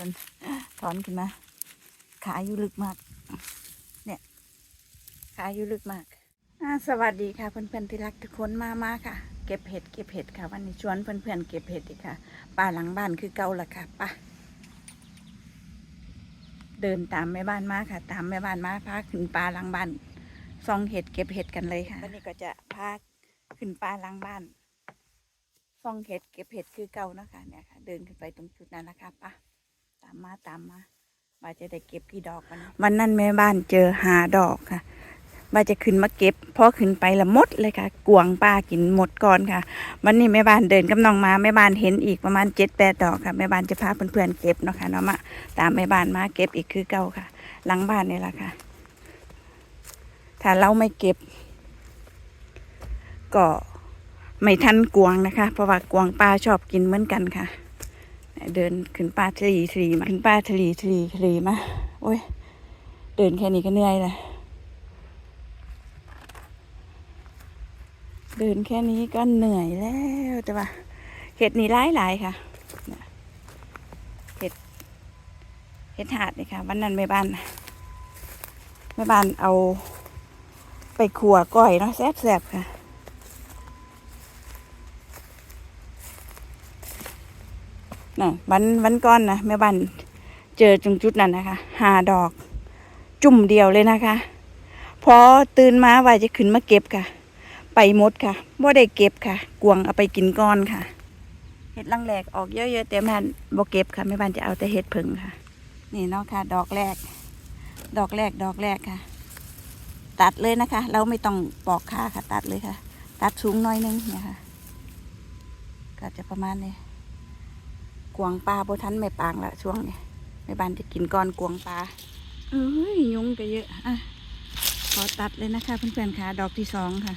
จนถอนขึ้นมา ขาอยู่ลึกมาก เนี่ย ขาอยู่ลึกมากสวัสดีค่ะเพื่อนๆที่รักทุกคนมามาค่ะ เก็บเห็ดเก็บเห็ดค่ะ วันนี้ชวนเพื่อนๆเก็บเห็ดอีกค่ะ ป่าหลังบ้านคือเก่าละค่ะป่ะเดินตามแม่บ้านมาค่ะ ตามแม่บ้านมาพาขึ้นป่าหลังบ้านซองเห็ดเก็บเห็ดกันเลยค่ะวันนี้ก็จะพาขึ้นป่าหลังบ้านซองเห็ดเก็บเห็ดคือเก่านะคะเนี่ยค่ะ เดินขึ้นไปตรงจุดนั้นนะคะป่ะามมาตามมาว่าจะได้เก็บกี่ดอกวันวันนั้นแม่บ้านเจอหาดอกค่ะว่าจะขึ้นมาเก็บพอขึ้นไปละหมดเลยค่ะ กวางป้ากินหมดก่อนค่ะ วันนี้แม่บ้านเดินกับน้องมาแม่บ้านเห็นอีกประมาณเจ็ดแปดดอกค่ะแม่บ้านจะพาเพื่อนๆเก็บเนาะค่ะเนาะมาตามแม่บ้านมาเก็บอีกคือเก่าค่ะ หลังบ้านนี่แหละค่ะ ถ้าเราไม่เก็บ ก็ไม่ทันกวางนะคะ เพราะว่ากวางปลาชอบกินเหมือนกันค่ะ เดินขึ้นป่าทลีทลีมาขึ้นป่าทลีทลีทลีมาโอ้ยเดินแค่นี้ก็เหนื่อยเลยเดินแค่นี้ก็เหนื่อยแล้วแต่ว่าเห็ดนี่หลายหลายๆค่ะเฮ็ดถาดนี่ค่ะวันนั้นแม่บ้านแม่บ้านเอาไปขัวก้อยเนาะแซ่บๆค่ะ น่ะวันวันก่อนนะแม่บ้านเจอตรงจุดนั้นนะคะหาดอกจุ่มเดียวเลยนะคะ พอตื่นมาว่าจะขึ้นมาเก็บค่ะ ไปมดค่ะบ่ได้เก็บค่ะ กวงเอาไปกินก้อนค่ะเห็ดลังแหลกออกเยอะๆแต่แม่บ่เก็บค่ะแม่บ้านจะเอาแต่เห็ดผึ่งค่ะ นี่เนาะค่ะ ดอกแรก ดอกแรกดอกแรกค่ะ ตัดเลยนะคะ เราไม่ต้องปอกขาค่ะ ตัดเลยค่ะ ตัดสูงหน้อยนึงเนี่ยค่ะ ก็จะประมาณนี้ กวางปลาโบทันไม่ปางละช่วงนี้แม่บ้านจะกินก้อนกวางปลาเอ้ยยุงก็เยอะอะขอตัดเลยนะคะเพื่อนๆค่ะดอกที่สองค่ะ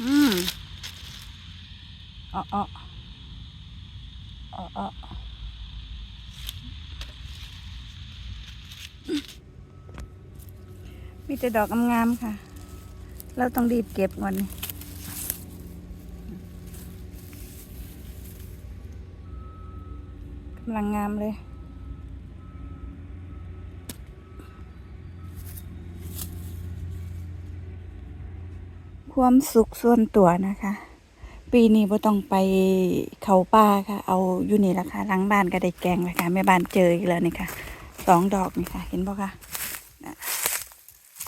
อืมอ้ออ้ออ้ออ้อมีแต่ดอกงามๆค่ะ เราต้องรีบเก็บก่อนนี่กำ ลังงามเลย ความสุขส่วนตัวนะคะ ปีนี้บ่ต้องไปเขาป่าค่ะ เอาอยู่นี่ละค่ะหลังบ้านก็ได้แกงเลยค่ะแม่บ้านเจออีกแล้วนี่ค่ะสองดอกนี่ค่ะ เห็นบ่คะ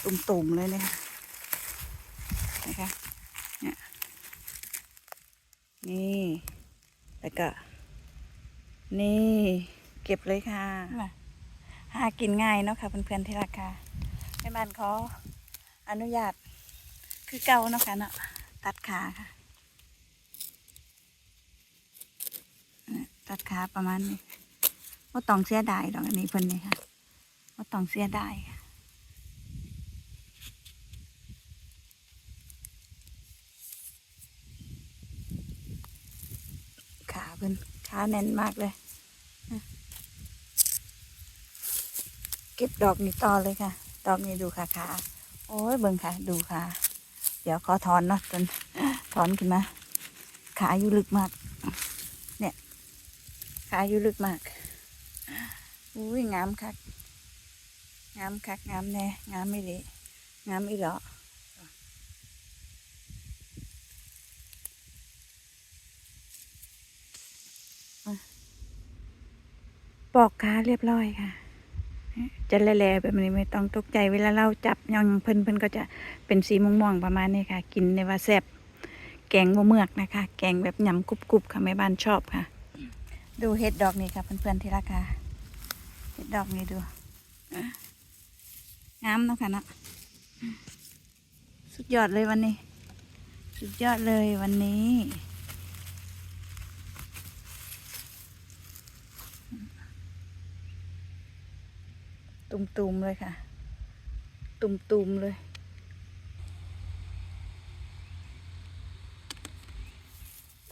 ตุ่มๆเลยนะคะนะคะเนี่ยนี่แล้วก็ นี่เก็บเลยค่ะ หากินง่ายเนาะค่ะเพื่อนๆที่รักค่ะแม่บ้านขออนุญาตคือเก่าเนาะค่ะเนาะตัดขาค่ะ ตัดขาประมาณนี้ว่าต้องเสียดายดอกอันนี้เพิ่นนี่ค่ะว่าต้องเสียดายค่ะขาเพิ่น ขาแน่นมากเลย เก็บดอกนี้ต่อเลยค่ะ ดอกนี้ดูค่ะขาโอ้ยเบิ่งค่ะ ดูค่ะ เดี๋ยวขอถอนเนาะจนถอนขึ้นมา ขาอยู่ลึกมาก เนี่ย ขาอยู่ลึกมาก อุ้ยงามคักงามคักงามแน่งามไม่เละงามไม่หรอ ปอกขาเรียบร้อยค่ะ จะแล่ๆแบบนี้ไม่ต้องตกใจเวลาเราจับยองเพิ่นเพิ่นก็จะเป็นสีม่วงๆประมาณนี้ค่ะ กินในว่าแซ่บแกงบะเมือกนะคะ แกงแบบยำกรุบๆค่ะแม่บ้านชอบค่ะ ดูเห็ดดอกนี่ค่ะเพื่อนๆที่รักค่ะเห็ดดอกนี่ดูงามเนาะค่ะเนาะสุดยอดเลยวันนี้ สุดยอดเลยวันนี้ ตุ่มๆเลยค่ะ ตุ่มๆเลย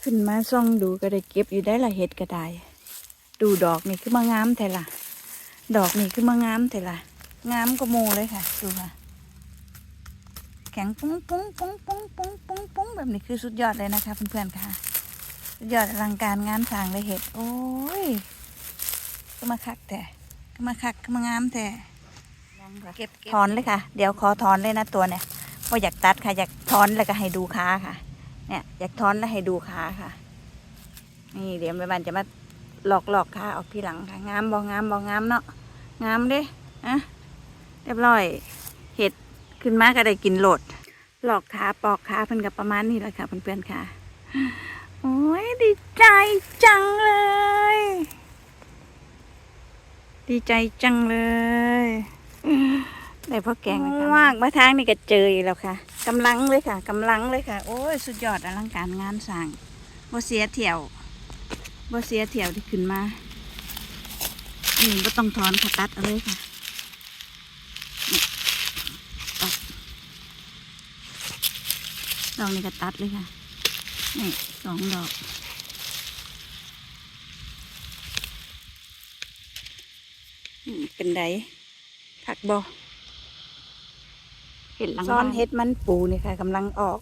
ขึ้นมาซ่องดูก็ได้เก็บอยู่ได้ละเห็ดก็ได้ ดูดอกนี่คือมางามแต่ละดอกนี่คือมางามแต่ละงามก็โมเลยค่ะ ดูค่ะ แข็งปุ้งปุ้งปุ้งปุ้งปุ้งปุ้งปุ้งแบบนี้คือสุดยอดเลยนะคะเพื่อนๆค่ะ สุดยอดอลังการงานสร้างเลยเห็ด โอ้ยก็มาคักแต่ มาคักก็มางามแต่เก็บเก็บถอนเลยค่ะ เดี๋ยวขอถอนเลยนะตัวเนี่ยเพราะอยากตัดค่ะ อยากถอนแล้วก็ให้ดูขาค่ะ เนี่ย อยากถอนแล้วให้ดูขาค่ะ นี่เดี๋ยวแม่บ้านจะมาหลอกหลอกขาออกทีหลังค่ะ งามบ่งามบ่งามเนาะ งามเด้อะเรียบร้อย เห็ดขึ้นมาก็ได้กินโหลด หลอกขาปอกขาเพิ่นกับประมาณนี้แหละค่ะเพื่อนๆค่ะ โอ้ยดีใจจังเลย ดีใจจังเลยได้พ่อแกงนะคะมากมาทางนี่ก็เจออีกแล้วค่ะกำลังเลยค่ะกำลังเลยค่ะ โอ้ยสุดยอดอลังการงานสร้างบ่เสียเที่ยวบ่เสียเที่ยวที่ขึ้นมาอันนี้บ่ต้องถอนค่ะตัดเอาเลยค่ะนี่ตัดดอกนี้ก็ตัดเลยค่ะนี่สองดอก อืม เป็นไดผักบอเห็ดหลังซ่อนบ้าเฮ็ดมันปูนี่ค่ะกำลังออก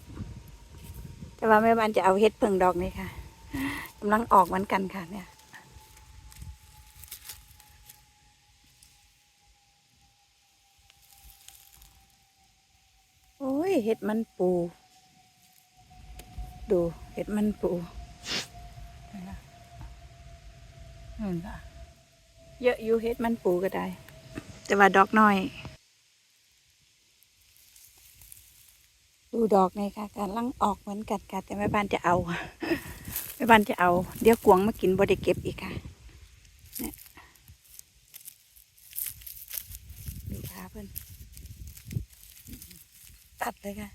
แต่ว่าแม่บ้านจะเอาเฮ็ดเพิ่งดอกนี่ค่ะกำลังออกเหมือนกันค่ะเนี่ยโอ้ยเห็ดมันปู ดูเห็ดมันปูเห็นปะเห็นปะ เยอะอยู่เห็ดมันปูก็ได้ แต่ว่าดอกน้อย ดูดอกนี่ค่ะกำลังออกเหมือนกันค่ะแต่แม่บ้านจะเอาแม่บ้านจะเอา เดี๋ยวกวงมากินบ่ได้เก็บอีกค่ะเนี่ยดูขาเพิ่นตัดเลยค่ะ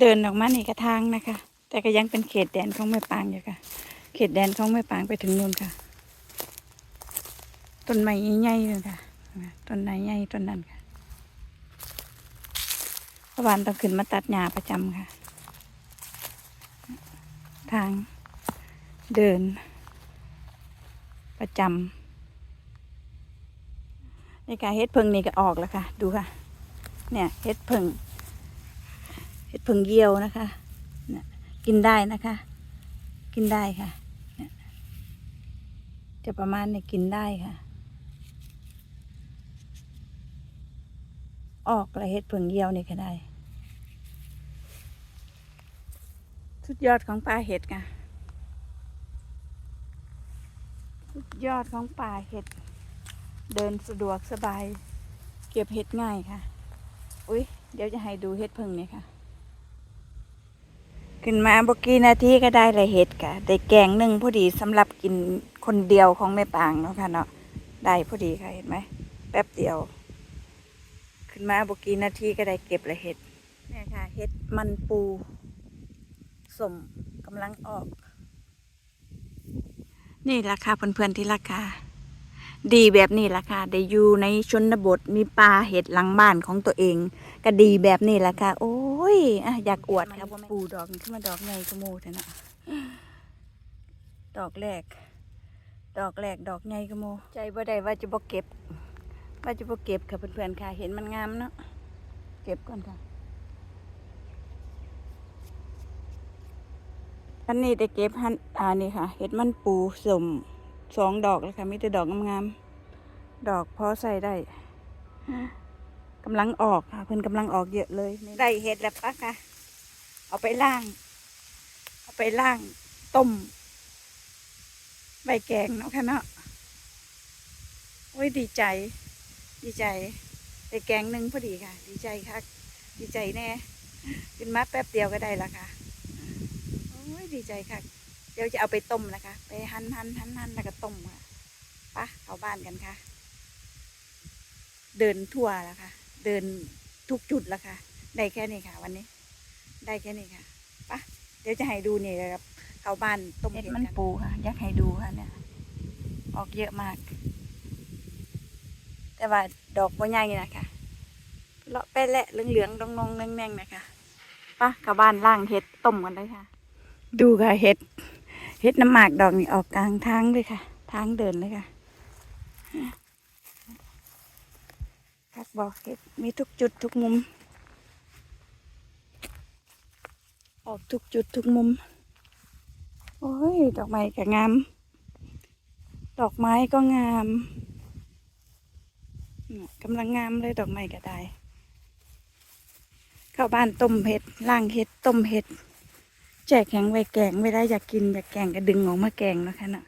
เดินออกมาในกระทางนะคะ แต่ก็ยังเป็นเขตแดนของแม่ปางอยู่ค่ะ เขตแดนของแม่ปางไปถึงนู่นค่ะ ต้นไม้ใหญ่เลยค่ะ ต้นไหนใหญ่ต้นนั้นค่ะพระวานต้องขึ้นมาตัดหญ้าประจำค่ะ ทางเดิน ประจำในการเฮ็ดเพิงนี่ก็ออกแล้วค่ะ ดูค่ะ เนี่ยเฮ็ดเพิง ดผึ่งเยียวนะคะนี่ยกินได้นะคะ กินได้ค่ะนี่ยจะประมาณเนี่ยกินได้ค่ะ ออกอะไรเห็ดผึ่งเยียวนี่ก็ได้ สุดยอดของปลาเห็ดค่ะสุดยอดของปลาเห็ด เดินสะดวกสบาย เก็บเห็ดง่ายค่ะ อุ้ยเดี๋ยวจะให้ดูเห็ดผึ่งนี่ค่ะ ขึ้นมาบกี่นาทีก็ได้เลยเห็ดกะได้แกงหนึ่งพอดีสำหรับกินคนเดียวของแม่ปางเนาะค่ะเนาะได้พอดีค่ะเห็นไหมแป๊บเดียว ขึ้นมาบกี่นาทีก็ได้เก็บเลยเห็ดเนี่ยค่ะเห็ดมันปูสมกำลังออก นี่ราคาเพื่อนๆที่ราคาดีแบบนี้ราคาได้อยู่ในชนบทมีปลาเห็ดหลังบ้านของตัวเอง ก็ดีแบบนี้แหละค่ะ โอ้ ยอะอยากอวดครับปูดอกนี่ขึ้นมาดอกใหญ่กระโมเถอะนะดอกแรก ดอกแรกดอกใหญ่กระโมใจบ่ได้ว่าจะบ่เก็บ ว่าจะบ่เก็บค่ะเพื่อนๆค่ะ เห็นมันงามเนาะเก็บก่อนค่ะอันนี้ได้เก็บหันอ่านี่ค่ะ เห็ดมันปูสมสองดอกแล้วค่ะมีแต่ดอกงามๆดอกพอใส่ได้ กำลังออกค่ะเพิ่นกำลังออกเยอะเลยได้เห็ดแล้วปะค่ะ เอาไปล่าง เอาไปล่างต้มใบแกงเนาะค่ะเนาะโอ้ยดีใจ ดีใจได้แกงหนึ่งพอดีค่ะ ดีใจค่ะ ดีใจแน่กินมาแป๊บเดียวก็ได้ละค่ะโอ้ยดีใจค่ะ เดี๋ยวจะเอาไปต้มนะคะ ไปหั่นหั่นหั่นหั่นแล้วก็ต้มค่ะไปะเข้าบ้านกันค่ะ เดินทั่วแล้วค่ะ เดินทุกจุดแล้วค่ะ ได้แค่นี้ค่ะ วันนี้ ได้แค่นี้ค่ะไปะเดี๋ยวจะให้ดูนี่ครับเข้าบ้านต้มเห็ดมันปูค่ะอยากให้ดูค่ะเนี่ย ออกเยอะมาก แต่ว่าดอกบ่ใหญ่นะคะเลาะไปแหละเหลืองๆดองนองๆแน่งๆนะคะไปะเข้าบ้านล่างเห็ดต้มกันเลยค่ะ ดูค่ะเห็ดเฮ็ดน้ำหมากดอกนี่ออกกลางทางเลยค่ะ ทางเดินเลยค่ะ คักบอกเฮ็ดมีทุกจุดทุกมุม ออกทุกจุดทุกมุม โอ้ย ดอกไม้ก็งาม ดอกไม้ก็งามกำลังงามเลยดอกไม้ก็ได้ เข้าบ้านต้มเห็ดล่างเห็ดต้มเห็ด แจกแข็งไว้แกงไม่ได้อยากกินอยากแกงก็ดึงออกมาแกงนะคะน่ะ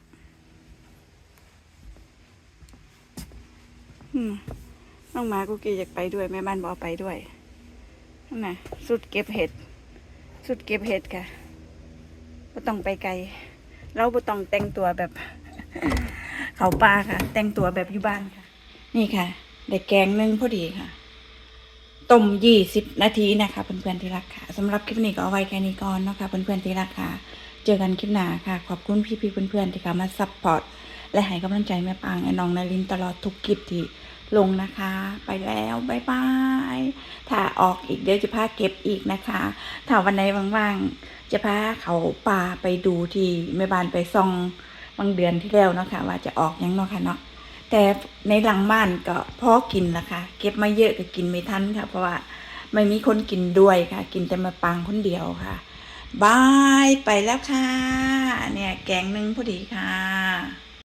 อืม น้องหมากูกีอยากไปด้วยแม่บ้านบอกไปด้วยนั่นน่ะสุดเก็บเห็ด สุดเก็บเห็ดค่ะบ่ต้องไปไกล เราบ่ต้องแต่งตัวแบบ เขาป่าค่ะ แต่งตัวแบบอยู่บ้านค่ะ นี่ค่ะได้แกงหนึ่งพอดีค่ะต้มยี่สิบนาทีนะคะเพื่อนๆที่รักค่ะสำหรับคลิปนี้ก็เอาไว้แค่นี้ก่อนเนาะค่ะเพื่อนๆที่รักค่ะ เจอกันคลิปหน้าค่ะ ขอบคุณพี่ๆเพื่อนๆที่เข้ามาซัพพอร์ตและให้กำลังใจแม่ปางไอ้น้องนารินตลอดทุกคลิปที่ ลงนะคะ ไปแล้วบ๊ายบายถ้าออกอีกเดี๋ยวจะพาเก็บอีกนะคะ ถ้าวันไหนว่างๆ จะพาเขาป่าไปดูที่แม่บ้านไปซ่องบางเดือนที่แล้วเนาะค่ะว่าจะออกยังเนาะค่ะเนาะแต่ในหลังบ้านก็พอกินละค่ะเก็บมาเยอะก็กินไม่ทันค่ะ เพราะว่าไม่มีคนกินด้วยค่ะ กินแต่มาปางคนเดียวค่ะบายไปแล้วค่ะ เนี่ยแกงหนึ่งพอดีค่ะ